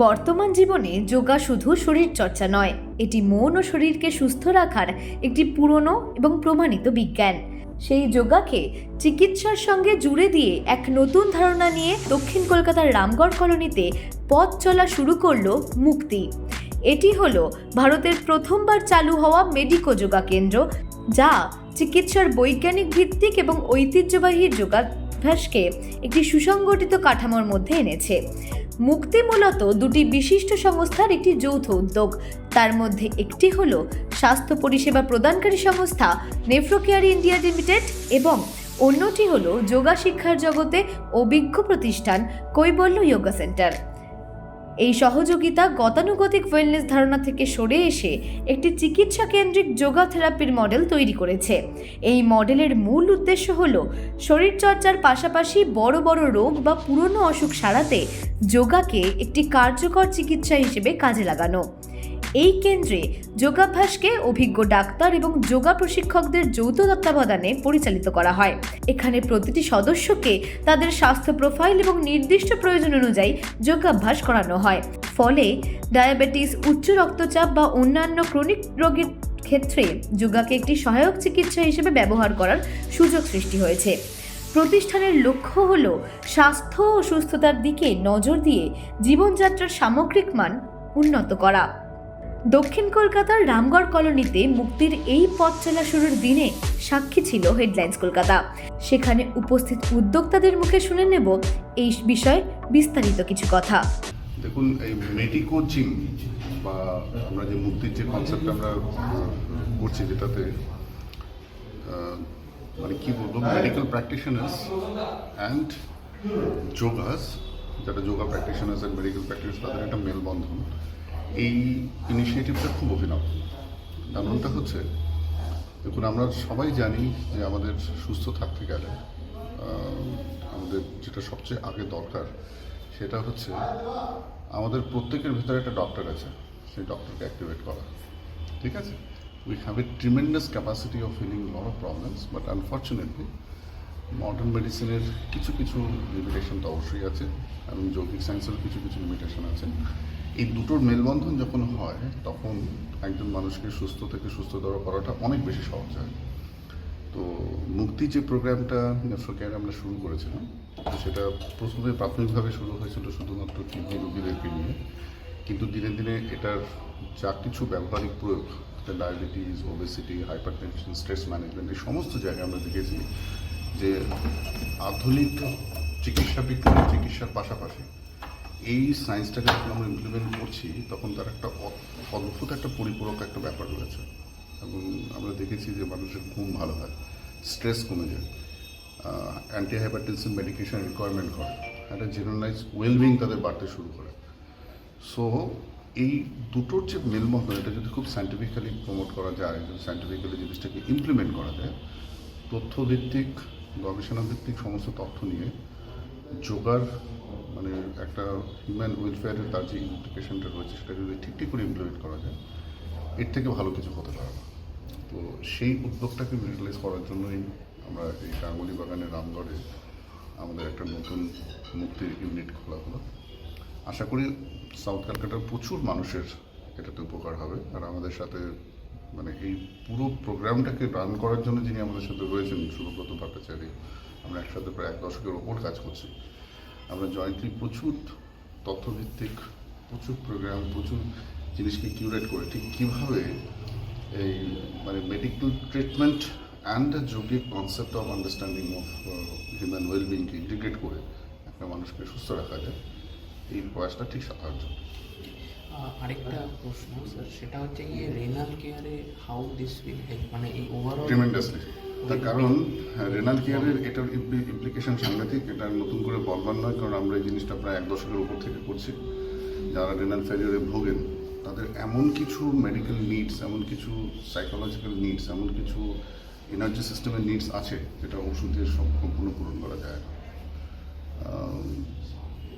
বর্তমান জীবনে যোগা শুধু শরীর চর্চা নয়, এটি মন ও শরীরকে সুস্থ রাখার একটি পুরনো এবং প্রমাণিত বিজ্ঞান। সেই যোগাকে চিকিৎসার সঙ্গে জুড়ে দিয়ে এক নতুন ধারণা নিয়ে দক্ষিণ কলকাতার রামগড় কলোনিতে পথ চলা শুরু করল মুক্তি। এটি হল ভারতের প্রথমবার চালু হওয়া মেডিকো যোগা কেন্দ্র, যা চিকিৎসার বৈজ্ঞানিক ভিত্তিক এবং ঐতিহ্যবাহী যোগাভ্যাসকে একটি সুসংগঠিত কাঠামোর মধ্যে এনেছে। মুক্তি মূলত দুটি বিশিষ্ট সংস্থার একটি যৌথ উদ্যোগ। তার মধ্যে একটি হল স্বাস্থ্য পরিষেবা প্রদানকারী সংস্থা নেফ্রোকেয়ার ইন্ডিয়া লিমিটেড এবং অন্যটি হল যোগা শিক্ষার জগতে অভিজ্ঞ প্রতিষ্ঠান কৈবল্য যোগা সেন্টার। এই সহযোগিতা গতানুগতিক ওয়েলনেস ধারণা থেকে সরে এসে একটি চিকিৎসা কেন্দ্রিক যোগা থেরাপির মডেল তৈরি করেছে। এই মডেলের মূল উদ্দেশ্য হল শরীরচর্চার পাশাপাশি বড় বড় রোগ বা পুরনো অসুখ সারাতে যোগাকে একটি কার্যকর চিকিৎসা হিসেবে কাজে লাগানো। এই কেন্দ্রে যোগাভ্যাসকে অভিজ্ঞ ডাক্তার এবং যোগা প্রশিক্ষকদের যৌথ তত্ত্বাবধানে পরিচালিত করা হয়। এখানে প্রতিটি সদস্যকে তাদের স্বাস্থ্য প্রোফাইল এবং নির্দিষ্ট প্রয়োজন অনুযায়ী যোগাভ্যাস করানো হয়। ফলে ডায়াবেটিস, উচ্চ রক্তচাপ বা অন্যান্য ক্রনিক রোগের ক্ষেত্রে যোগাকে একটি সহায়ক চিকিৎসা হিসেবে ব্যবহার করার সুযোগ সৃষ্টি হয়েছে। প্রতিষ্ঠানের লক্ষ্য হল স্বাস্থ্য ও সুস্থতার দিকে নজর দিয়ে জীবনযাত্রার সামগ্রিক মান উন্নত করা। দক্ষিণ কলকাতার রামগড় কলোনিতে মুক্তির এই পথ চলা শুরুর দিনে সাক্ষী ছিল হেডলাইন্স কলকাতা। সেখানে উপস্থিত উদ্যোক্তাদের মুখে শুনে নেব এই বিষয়ে বিস্তারিত কিছু কথা। দেখুন এই মেডিকো জিম বা আমরা যে মুক্তির যে কনসেপ্ট আমরা করছি যেটাতে মানে কি বলব মেডিকেল প্র্যাকটিশনার্স অ্যান্ড যোগাস যারা yoga practitioners and medical practitioners তাদের একটা মেলবন্ধন। এই ইনিশিয়েটিভটা খুব অভিনব। কারণটা হচ্ছে, দেখুন, আমরা সবাই জানি যে আমাদের সুস্থ থাকতে গেলে আমাদের যেটা সবচেয়ে আগে দরকার, সেটা হচ্ছে আমাদের প্রত্যেকের ভিতরে একটা ডক্টর আছে, সেই ডক্টরকে অ্যাক্টিভেট করা। ঠিক আছে? We have a tremendous capacity of healing lot of problems but unfortunately modern মেডিসিনের কিছু কিছু লিমিটেশন তো অবশ্যই আছে, এবং যৌগিক সায়েন্সের কিছু কিছু লিমিটেশন আছে। এই দুটোর মেলবন্ধন যখন হয়, তখন একজন মানুষকে সুস্থ থেকে সুস্থতর করাটা অনেক বেশি সহজ হয়। তো মুক্তি যে প্রোগ্রামটা নেফ্রোকেয়ার আমরা শুরু করেছিলাম সেটা প্রথমে প্রাথমিকভাবে শুরু হয়েছিল শুধুমাত্র কিডনি রোগীদেরকে নিয়ে। কিন্তু দিনে দিনে এটার যা কিছু ব্যবহারিক প্রয়োগ diabetes obesity hypertension stress management এই সমস্ত জায়গায় আমরা দেখেছি যে আধুনিক চিকিৎসা বিজ্ঞানের চিকিৎসার পাশাপাশি এই সায়েন্সটাকে যখন আমরা ইমপ্লিমেন্ট করছি, তখন তার একটা অদ্ভুত একটা পরিপূরক একটা ব্যাপার রয়েছে। এবং আমরা দেখেছি যে মানুষের ঘুম ভালো হয় স্ট্রেস কমে যায়। অ্যান্টি হাইপারটেনসিভ মেডিকেশন রিকোয়ারমেন্ট করে একটা জেনারেলাইজ ওয়েলবিং তাদের বাড়তে শুরু করে। সো এই দুটোর যে মেলবন্ধন এটা যদি খুব সাইন্টিফিক্যালি প্রমোট করা যায়, যদি সাইন্টিফিক্যালি জিনিসটাকে ইমপ্লিমেন্ট করা যায়, তথ্যভিত্তিক, গবেষণাভিত্তিক সমস্ত তথ্য নিয়ে যোগার মানে একটা হিউম্যান ওয়েলফেয়ারের তার যে ইমপ্লিকেশনটা রয়েছে, সেটা যদি ঠিক ঠিক করে ইমপ্লিমেন্ট করা যায়, এর থেকে ভালো কিছু হতে পারে না। তো সেই উদ্যোগটাকে রিয়েলাইজ করার জন্যই আমরা এই গাঙ্গুলি বাগানের রামগড়ে আমাদের একটা নতুন মুক্তির ইউনিট খোলা হলো। আশা করি সাউথ ক্যালকাটার প্রচুর মানুষের এটাতে উপকার হবে। আর আমাদের সাথে মানে এই পুরো প্রোগ্রামটাকে রান করার জন্য যিনি আমাদের সাথে রয়েছেন, সুব্রত ভট্টাচার্য, আমরা একসাথে প্রায় এক দশকের ওপর কাজ করছি। আমরা জয়েন্টলি প্রচুর তথ্যভিত্তিক প্রচুর প্রোগ্রাম প্রচুর জিনিসকে কিউরেট করে। ঠিক কীভাবে এই মানে medical treatment and the yogic concept of understanding of human ওয়েলবিংকে integrate করে একটা মানুষকে সুস্থ রাখা যায় এই প্রয়াসটা ঠিক সাহায্য আরেকটা প্রশ্ন স্যার সেটা হচ্ছে গিয়ে রেনাল কেয়ারে হাউ দিস উইল হেল্প মানে এই ওভারঅল তার কারণ রেনাল কেয়ারের এটার ইমপ্লিকেশন সাংঘাতিক, এটা নতুন করে বলবার নয়, কারণ আমরা এই জিনিসটা প্রায় এক দশকের উপর থেকে করছি। যারা রেনাল ফেলিওরে ভোগেন, তাদের এমন কিছু মেডিকেল নিডস এমন কিছু সাইকোলজিক্যাল নিডস এমন কিছু এনার্জি সিস্টেমের নিডস আছে, যেটা ওষুধ দিয়ে সব সম্পূর্ণ পূরণ করা যায় না।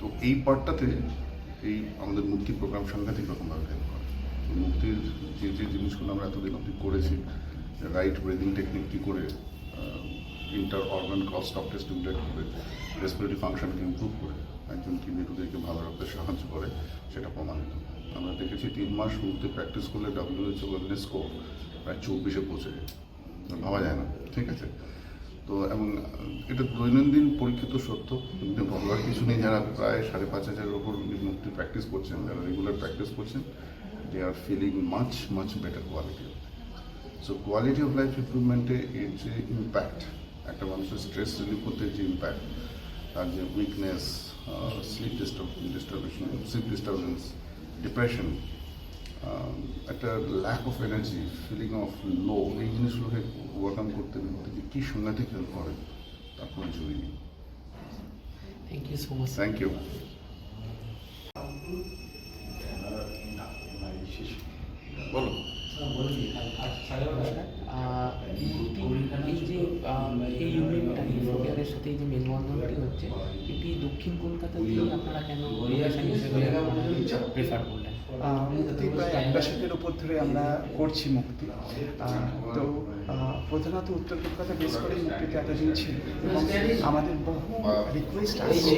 তো এই পার্টটাতে এই আমাদের মুক্তি প্রোগ্রাম সাংঘাতিক রকমভাবে হেল্প করে। মুক্তির যে যে জিনিসগুলো আমরা এতদিন অবধি করেছি রাইট ব্রিদিং টেকনিক কী করে inter organ cross stop test ইমপ্লেট করে রেসপিরেটরি ফাংশনকে ইমপ্রুভ করে, একজন কিডনি রোগীকে ভালো রাখতে সাহায্য করে, সেটা প্রমাণিত। আমরা দেখেছি তিন মাস মুক্তি প্র্যাকটিস করলে ডাব্লিউএইচও ওয়েলনেস স্কোর প্রায় চব্বিশে পৌঁছে যায়। ভাবা যায় না, ঠিক আছে? তো এবং এটা দৈনন্দিন পরীক্ষিত সত্য। কিন্তু ভাববার কিছু নেই, যারা প্রায় সাড়ে পাঁচ হাজারের ওপর মুক্তি প্র্যাকটিস করছেন, যারা রেগুলার প্র্যাকটিস করছেন they are feeling much much better quality so quality of life ইমপ্রুভমেন্টে এর যে ইম্প্যাক্ট একটা মানুষের স্ট্রেস রিলিফ করতে যে ইম্প্যাক্ট তার যে weakness sleep disturb disturbation sleep disturbance depression একটা lack of energy feeling of low এই জিনিসগুলোকে ওভারকাম করতে যে কী সাংঘাতিক হেল্প করে তার কোনো জরুরি নেই। Thank you so much thank you বলো। এই যে এই ইউনিটটা ইউনিটের সাথে এই যে মেলবন্ধনটি হচ্ছে এটি দক্ষিণ কলকাতাতেই আপনারা কেন প্রেফার করলেন। মুক্তি প্রায় এক দশকের উপর ধরে আমরা করছি মুক্তি। তো প্রধানত উত্তর কলকাতা বেশ করে মুক্তিতে এতদিন ছিল এবং আমাদের বহু রিকোয়েস্ট আসছে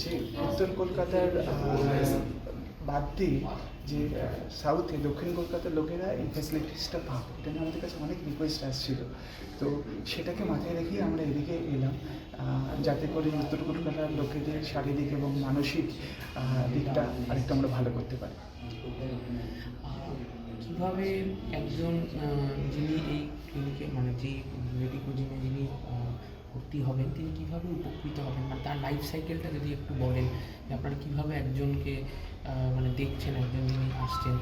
যে উত্তর কলকাতার বাদ দিয়ে যে সাউথে দক্ষিণ কলকাতার লোকেরা এই ফ্যাসিলিটিসটা পাক এটা নিয়ে আমাদের কাছে অনেক রিকোয়েস্ট আসছিল। তো সেটাকে মাথায় রেখেই আমরা এদিকে এলাম। যাতে করে উত্তর কলকাতার লোকেদের শারীরিক এবং মানসিক দিকটা আরেকটু আমরা ভালো করতে পারি। কীভাবে একজন যিনি এই ক্লিনিকে মানে যে মেডিকো জিমে যিনি ভর্তি হবেন, তিনি কীভাবে উপকৃত হবেন? মানে তার লাইফ সাইকেলটা যদি একটু বলেন যে আপনারা কীভাবে একজনকে মানে দেখছেন একজন যিনি আসছেন।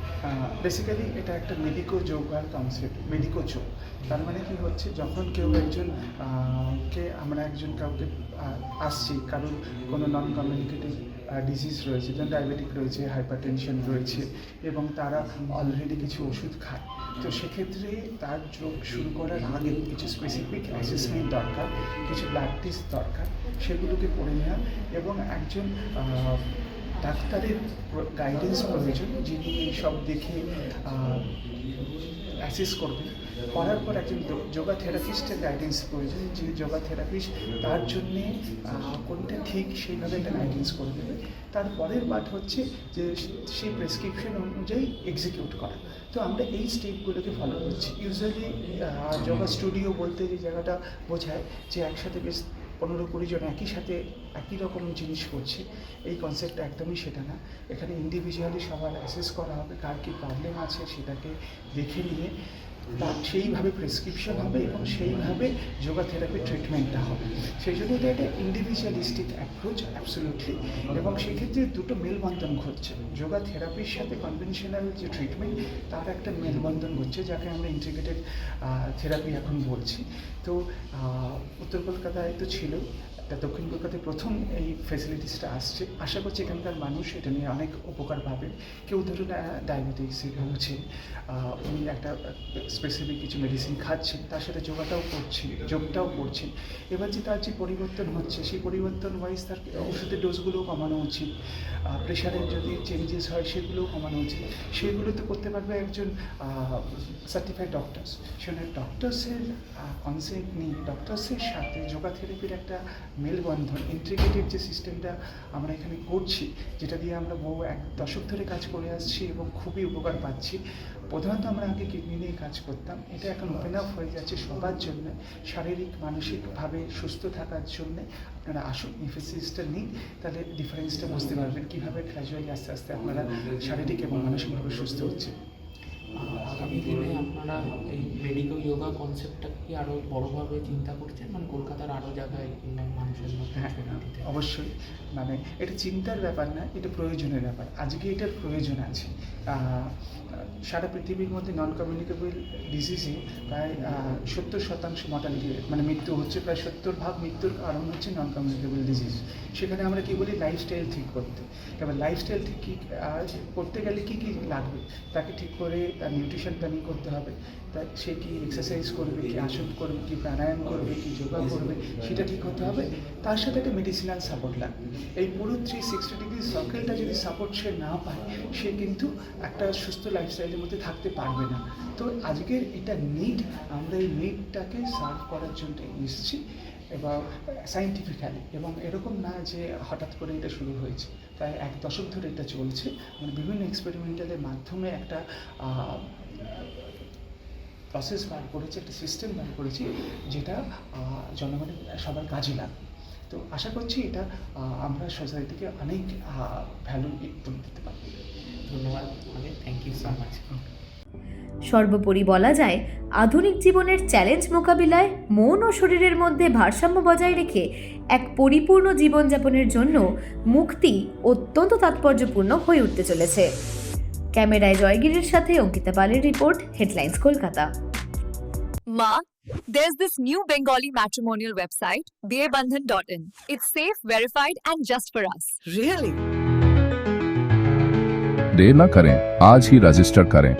বেসিক্যালি এটা একটা মেডিকো যোগার কনসেপ্ট মেডিকো যোগ। তার মানে কি হচ্ছে, যখন কেউ একজন কে আমরা একজন কাউকে আসছি কারণ কোনো নন কমিউনিকেটিভ ডিজিজ রয়েছে, যেমন ডায়াবেটিক রয়েছে হাইপার টেনশন রয়েছে, এবং তারা অলরেডি কিছু ওষুধ খায়। তো সেক্ষেত্রে তার যোগ শুরু করার আগে কিছু স্পেসিফিক অ্যাসেসমেন্ট দরকার, কিছু ব্লাড টেস্ট দরকার, সেগুলোকে করে নেওয়া এবং একজন ডাক্তারের গাইডেন্স প্রয়োজন, যিনি এইসব দেখে অ্যাসেস করবেন। করার পর একজন যোগা থেরাপিস্টের গাইডেন্স প্রয়োজন। যে যোগা থেরাপিস্ট তার জন্যে কোনটা ঠিক সেইভাবে একটা গাইডেন্স করে দেবে। তারপরের পার্ট হচ্ছে যে সেই প্রেসক্রিপশন অনুযায়ী এক্সিকিউট করা। তো আমরা এই স্টেপগুলোকে ফলো করছি। ইউজুয়ালি যোগা স্টুডিও বলতে যে জায়গাটা বোঝায় যে একসাথে বেশ পনেরো কুড়ি জন একই সাথে একই রকম জিনিস করছে, এই কনসেপ্টটা একদমই সেটা না। এখানে ইন্ডিভিজুয়ালি সবার অ্যাসেস করা হবে, কার কী প্রবলেম আছে সেটাকে দেখে নিয়ে তার সেইভাবে প্রেসক্রিপশন হবে এবং সেইভাবে যোগা থেরাপি ট্রিটমেন্টটা হবে। সেই জন্য এটা একটা ইন্ডিভিজুয়ালিস্টিক অ্যাপ্রোচ অ্যাবসোলুটলি এবং সেক্ষেত্রে দুটো মেলবন্ধন ঘটছে। যোগা থেরাপির সাথে কনভেনশনাল যে ট্রিটমেন্ট তার একটা মেলবন্ধন ঘটছে যাকে আমরা ইন্টিগ্রেটেড থেরাপি এখন বলছি। তো উত্তর কলকাতায় তো ছিল তা দক্ষিণ কলকাতায় প্রথম এই ফেসিলিটিসটা আসছে। আশা করছি এখানকার মানুষ এটা নিয়ে অনেক উপকার পাবেন কেউ ধরুন ডায়াবেটিক্সে ভুগছেন আহ, উনি একটা স্পেসিফিক কিছু মেডিসিন খাচ্ছেন তার সাথে যোগাটাও করছেন যোগটাও করছেন এবার যে তার যে পরিবর্তন হচ্ছে সেই পরিবর্তন ওয়াইজ তার ওষুধের ডোজগুলোও কমানো উচিত। প্রেশারের যদি চেঞ্জেস হয় সেগুলোও কমানো উচিত। সেগুলো তো করতে পারবে একজন সার্টিফাইড ডক্টরস সেখানে ডক্টরসের কনসেন্ট নিয়ে ডক্টরসের সাথে যোগা থেরাপির একটা মেলবন্ধন ইন্টিগ্রেটেড যে সিস্টেমটা আমরা এখানে করছি, যেটা দিয়ে আমরা বহু এক দশক ধরে কাজ করে আসছি এবং খুবই উপকার পাচ্ছি। প্রধানত আমরা আগে কিডনি নিয়ে কাজ করতাম। এটা এখন ওপেন আপ হয়ে যাচ্ছে সবার জন্য, শারীরিক মানসিকভাবে সুস্থ থাকার জন্য। আপনারা আসুন এই ফেসিলিটিসটা নিন, তাহলে ডিফারেন্সটা বুঝতে পারবেন। কীভাবে গ্র্যাজুয়ালি আস্তে আস্তে আপনারা শারীরিক এবং মানসিকভাবে সুস্থ হচ্ছে আগামী দিনে আপনারা এই মেডিকেল যোগা কনসেপ্টটা কি আরও বড়োভাবে চিন্তা করছেন? মানে কলকাতার আরও জায়গায় কিংবা মানুষের মধ্যে হ্যাঁ দিতে? অবশ্যই। মানে এটা চিন্তার ব্যাপার না এটা প্রয়োজনের ব্যাপার। আজকে এটার প্রয়োজন আছে। সারা পৃথিবীর মধ্যে নন কমিউনিকেবল ডিজিজে প্রায় সত্তর শতাংশ মর্টালিটি মানে মৃত্যু হচ্ছে প্রায় সত্তর ভাগ মৃত্যুর কারণ হচ্ছে নন কমিউনিকেবল ডিজিজ সেখানে আমরা কী বলি? লাইফস্টাইল ঠিক করতে। এবার লাইফস্টাইল ঠিক কী করতে গেলে কী কী লাগবে? তাকে ঠিক করে তার নিউট্রিশন প্ল্যানিং করতে হবে। তা সে কি এক্সারসাইজ করবে, কি আসন করবে, কি প্রাণায়াম করবে, কি যোগা করবে, সেটা ঠিক হতে হবে। তার সাথে একটা মেডিসিনাল সাপোর্ট লাগবে। এই পুরো থ্রি সিক্সটি ডিগ্রি সার্কেলটা যদি সাপোর্ট সে না পায়, সে কিন্তু একটা সুস্থ লাইফস্টাইলের মধ্যে থাকতে পারবে না। তো আজকের এটা নিড আমরা এই নিডটাকে সার্ভ করার জন্য এসেছি, এবং সাইন্টিফিক্যালি এবং এরকম না যে হঠাৎ করে এটা শুরু হয়েছে। প্রায় এক দশক ধরে এটা চলছে। মানে বিভিন্ন এক্সপেরিমেন্টালের মাধ্যমে একটা প্রসেস বার করেছে একটা সিস্টেম বার করেছি যেটা জনগণের সবার কাজে লাগবে। তো আশা করছি এটা আমরা সোসাইটিকে অনেক ভ্যালু দিতে পারব। ধন্যবাদ অনেক থ্যাংক ইউ সো মাচ সর্বোপরি বলা যায় আধুনিক জীবনের চ্যালেঞ্জ মোকাবিলায় মন ও শরীরের মধ্যে ভারসাম্য বজায় রেখে এক পরিপূর্ণ জীবনযাপনের জন্য মুক্তি অত্যন্ত তাৎপর্যপূর্ণ হয়ে উঠতে চলেছে ক্যামেরায় জয়গিরির সাথে অঙ্কিতা পালের report headlines Kolkata Ma, there's this new Bengali matrimonial website, bearbandhan.in. It's safe, verified, and just for us. Really? देर न करें आज ही रजिस्टर करें